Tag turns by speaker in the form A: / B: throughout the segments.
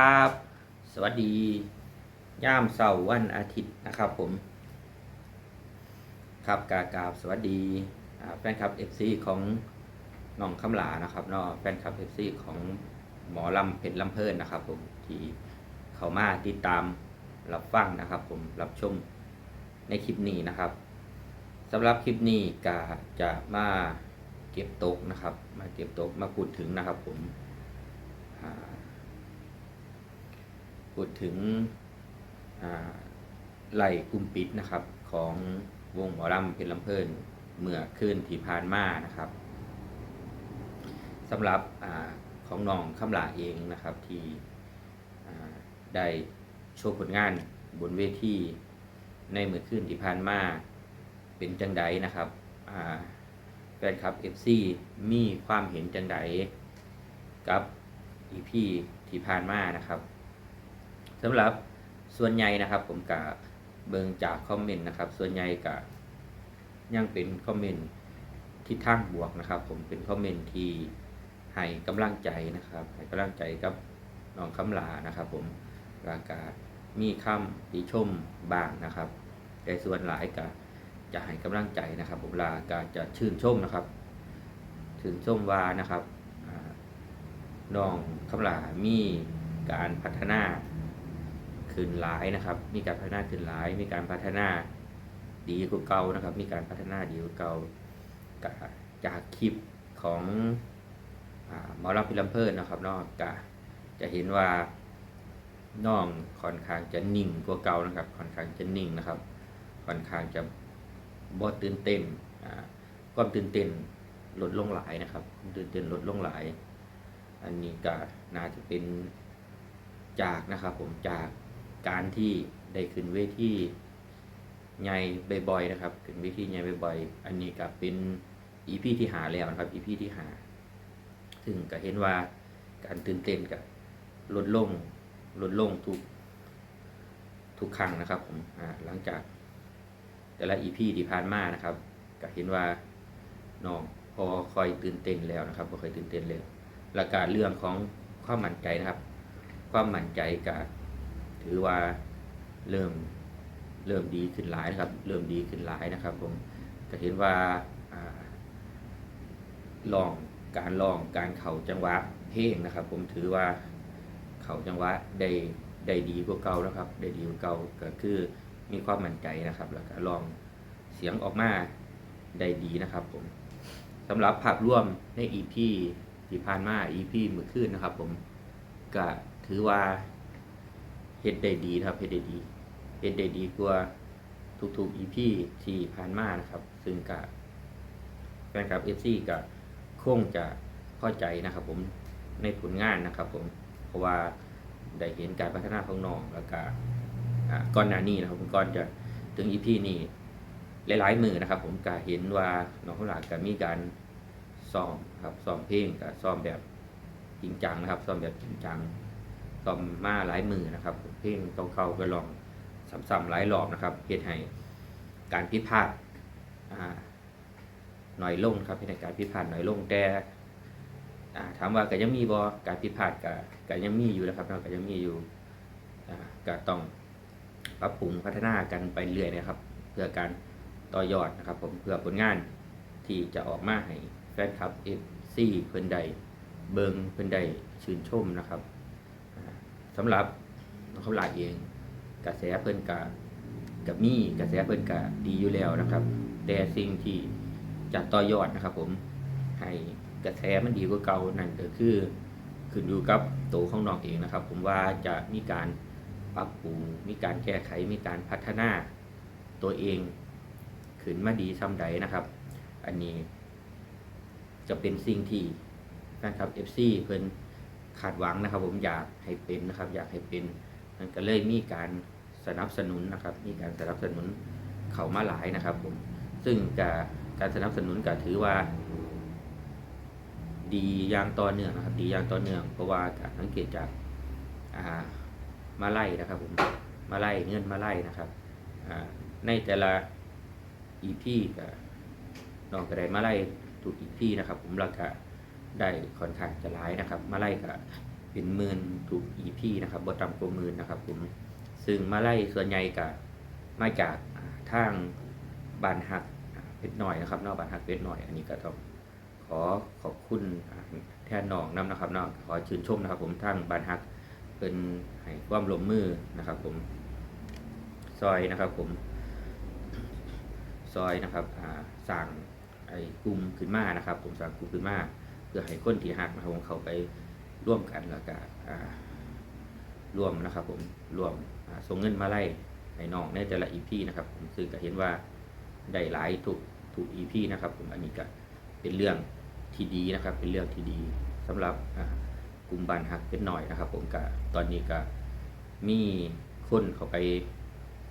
A: ครับ สวัสดี ย่ามเสาร์วันอาทิตย์นะครับผม ครับกากราบสวัสดีแฟนคลับ FC ของน้องคำหลานะครับนาะแฟนคลับ FC ของหมอลำเพชรลำเพลินนะครับผมที่เขามาติดตามรับฟังนะครับผมรับชมในคลิปนี้นะครับสำหรับคลิปนี้ก็จะมาเก็บตกนะครับ มาเก็บตกมาพูดถึงนะครับผม พูดถึงไหลกุมปิดนะครับของวงหมอลำเพชรลำเพลินเมื่อคืนที่ผ่านมานะครับสำหรับอของน้องคำลาเองนะครับที่ได้โชว์ผลงานบนเวทีในเมื่อคืนที่ผ่านมาเป็นจังไดนะครับแฟนคลับ FC มีความเห็นจังไดกับ EP ที่ผ่านมานะครับ สำหรับส่วนใหญ่นะครับ ผมกับเบิงจากคอมเมนต์นะครับ ส่วนใหญ่กับยังเป็นคอมเมนต์ที่ทางบวกนะครับ ผมเป็นคอมเมนต์ที่ให้กำลังใจนะครับให้กำลังใจกับน้องคำลานะครับ ผมรากามีคำติชมบ้างนะครับแต่ส่วนหลายก็จะให้กำลังใจนะครับ ผมลากาจะชื่นชมนะครับชื่นชมว่านะครับน้องคำลามีการพัฒนา ขึ้นหลายนะครับ มีการพัฒนาขึ้นหลาย มีการพัฒนาดีกว่าเก่านะครับ มีการพัฒนาดีกว่าเก่าจากคลิปของอ่าหมอลำพิลัมเพลินนะครับนอกก็จะเห็นว่าน้องค่อนข้างจะนิ่งกว่าเก่านะครับ ค่อนข้างจะนิ่งนะครับ ค่อนข้างจะบอตื่นเต้นอ่าความตื่นเต้นลดลงหลายนะครับตื่นเต้นลดลงหลาย อันนี้ก็น่าจะเป็นจากนะครับผมจาก การที่ได้ขึ้นเวทีใหญ่บ่อยๆนะครับ ขึ้นเวทีใหญ่บ่อยๆ อันนี้ก็เป็นอีพีที่หาแล้วนะครับอีพีที่หาซึ่งก็เห็นว่าการตื่นเต้นกับลดลงลดลงทุกทุกครั้งนะครับผมหลังจาก แต่ละอีพีที่ผ่านมานะครับก็เห็นว่าน้องพอคอยตื่นเต้นแล้วนะครับพอคอยตื่นเต้นแล้วและการเรื่องของความมั่นใจนะครับ ความมั่นใจก็ ถือว่าเริ่มเริ่มดีขึ้นหลายนะครับ เริ่มดีขึ้นหลายนะครับ ผมก็เห็นว่าลองการลองการเข่าจังหวะเพลงนะครับ ผมถือว่าเข่าจังหวะได้ได้ดีกว่าเก่าแล้วครับ ได้ดีกว่าเก่าก็คือมีความมั่นใจนะครับ แล้วก็ลองเสียงออกมาได้ดีนะครับ ผมสำหรับภาพรวมใน EP ที่ผ่านมา EP มือขึ้นนะครับ ผมก็ถือว่า เฮ็ดได้ดีครับเฮ็ดได้ดีเฮ็ดได้ดีกว่าทุกๆ EP ที่ผ่านมานะครับ ซึ่งก็แฟนคลับ FC ก็คงจะเข้าใจนะครับ ผมในผลงานนะครับ ผมเพราะว่าได้เห็นการพัฒนาของน้องแล้วก็ก่อนหน้านี้นะครับผมก่อนจะถึง EP นี้หลายๆมือนะครับ ผมก็เห็นว่าน้องข้าวหลามก็มีการซ้อมครับซ้อมเพลงกับซ้อมแบบจริงจังนะครับซ้อมแบบจริงจัง ซ้อมมาหลายมือนะครับ เพลงเก่าๆก็ลองซ้ำๆหลายรอบนะครับเฮ็ดให้การพิพาทอ่าน้อยลงครับเฮ็ดให้การพิพาทน้อยลงแต่ถามว่าก็ยังมีบ่การพิพาทก็ก็ยังมีอยู่นะครับก็ยังมีอยู่ก็ต้องปรับปรุงพัฒนากันไปเรื่อยนะครับ เพื่อการต่อยอดนะครับ ผมเพื่อผลงานที่จะออกมาให้แฟนคลับ FC เพิ่นใดเบิงเพิ่นใดชื่นชมนะครับ อ่าสำหรับน้องเขาหลายเอง กระแสเพิ่นกะกับมีกระแสเพิ่นกะดีอยู่แล้วนะครับ แต่สิ่งที่จะต่อยอดนะครับ ผมให้กระแสมันดีกว่าเก่านั่นก็คือขึ้นอยู่กับตัวของน้องเองนะครับ ผมว่าจะมีการปรับปรุงมีการแก้ไขมีการพัฒนาตัวเองขึ้นมาดีซ้ำใดนะครับ อันนี้จะเป็นสิ่งที่แฟนคลับ FC เพิ่น คาดหวังนะครับ ผมอยากให้เป็นนะครับ อยากให้เป็นมันก็เลยมีการสนับสนุนนะครับ มีการสนับสนุนเขามาหลายนะครับ ผม ซึ่งการการสนับสนุนก็ถือว่า ดีอย่างต่อเนื่องนะครับ ดีอย่างต่อเนื่องเพราะว่าการสังเกตจากามาไล่นะครับ ผมมาไล่เงินมาไล่นะครับในแต่ละ EP ก็น้องก็ได้มาไล่ถูก EP นะครับ ผมราคา ได้ค่อนข้างจะร้ายนะครับ มาไล่ก็เป็นหมื่นทุก EP นะครับบ่ต่ำกว่าหมื่นนะครับผมซึ่งมาไล่ส่วนใหญ่ก็มาจากทางบานฮักเพชรหน่อยนะครับนอกบานฮักเพชรหน่อย อันนี้ก็ต้องขอขอบคุณแทนน้องนํนะครับเนาะขอชื่นชมนะครับ ผมทางบานฮักเป็นให้ความร่วมมือนะครับ ผมซอยนะครับผมซอยนะครับสั่งไอ้กลุ่มขึ้นมานะครับ ผมสั่งกลุ่มขึ้นมา เพื่อให้คนที่หักนะครับผมเขาไปร่วมกันแล้วก็ร่วมนะครับผมร่วมส่งเงินมาไล่ให้น้องในแต่ละอีพีนะครับผมซึ่งก็เห็นว่าได้หลายทุกทุกอีพีนะครับผมอันนี้ก็เป็นเรื่องที่ดีนะครับ เป็นเรื่องที่ดีสำหรับกลุ่มบ้านหักเป็นหน่อยนะครับ ผมก็ตอนนี้ก็มีคนเขาไป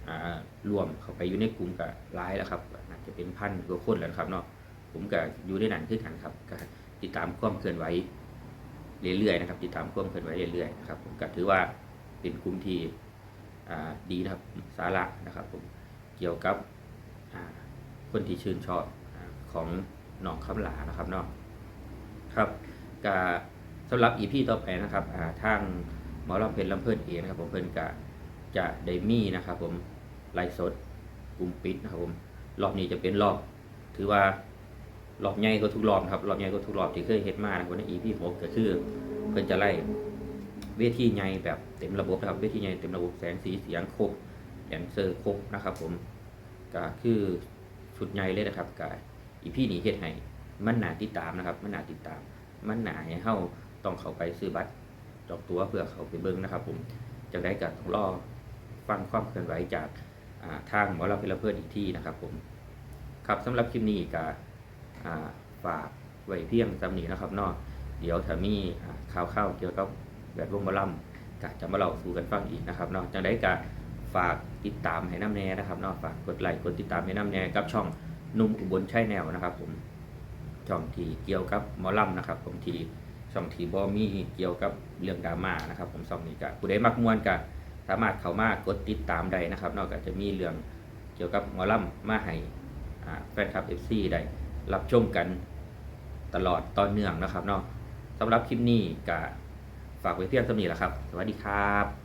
A: อ่ารวมเข้าไปอยู่ในกลุ่มกับหลายแล้วครับน่าจะเป็นพันกว่าคนแล้วครับเนาะผมก็อยู่ในนั้นคือกันครับก็ ติดตามความเคลื่อนไหวเรื่อยๆนะครับ ติดตามความเคลื่อนไหวเรื่อยๆนะครับผมก็ถือว่าเป็นกลุ่มที่ดีนะครับสาระนะครับผมเกี่ยวกับคนที่ชื่นชอบอของหนองคำหลานะครับเนาะครับก็สำหรับอีพีต่อไปนะครับทางหมอลำเพลินลำเพลินเองนะครับผมเพิ่นกะจะได้มีนะครับผมไลฟ์สดกลุ่มปิดนะครับผมรอบนี้จะเป็นรอบถือว่า รอบใหญ่ก็ทุกรอบนะครับรอบใหญ่ก็ทุกรอบที่เคยเฮ็ดมานะครับใน EP หกก็คือเพิ่นจะไล่เวทีใหญ่แบบเต็มระบบนะครับเวทีใหญ่เต็มระบบแสงสีเสียงครบแดนเซอร์ครบนะครับ ผมก็คือชุดใหญ่เลยนะครับก็ EP นี้เฮ็ดให้มันหนาติดตามนะครับ มันหนาติดตาม มันหนาให้เฮาต้องเข้าไปซื้อบัตรจองตั๋วเพื่อเข้าไปเบิ่งนะครับ ผมจะได้กับต้องรอฟังความเคลื่อนไหวจากทางหมอเราเพลเพื่อนอีกที่นะครับ ผม ครับสำหรับคลิปนี้ก็อ่า ฝากไว้เพียงสำนีนะครับเนาะเดี๋ยวถ้ามีอ่าข่าวเข้าๆเกี่ยวกับแบบวงหมอลำก็จะมาเล่าสู่กันฟังอีกนะครับเนาะจังได้ก็ฝากติดตามให้น้ำแน่นะครับเนาะฝากกดไลค์กดติดตามให้น้ำแน่กับช่องนุ่มอุบลชัยแนวนะครับ ผมช่องที่เกี่ยวกับมอลำนะครับ ผมทีช่องทีบอมีเกี่ยวกับเรื่องดราม่านะครับ ผมช่องนี้ก็ผู้ใดมักมวนก็สามารถเข้ามากดติดตามได้นะครับ นอกจากจะมีเรื่องเกี่ยวกับมอลำมาให้แฟนคลับ FC ได้ รับชมกันตลอดตอนเนื่องนะครับเนาะสำหรับคลิปนี้ก็ฝากไว้เพียงเท่านี้แหละครับ สวัสดีครับ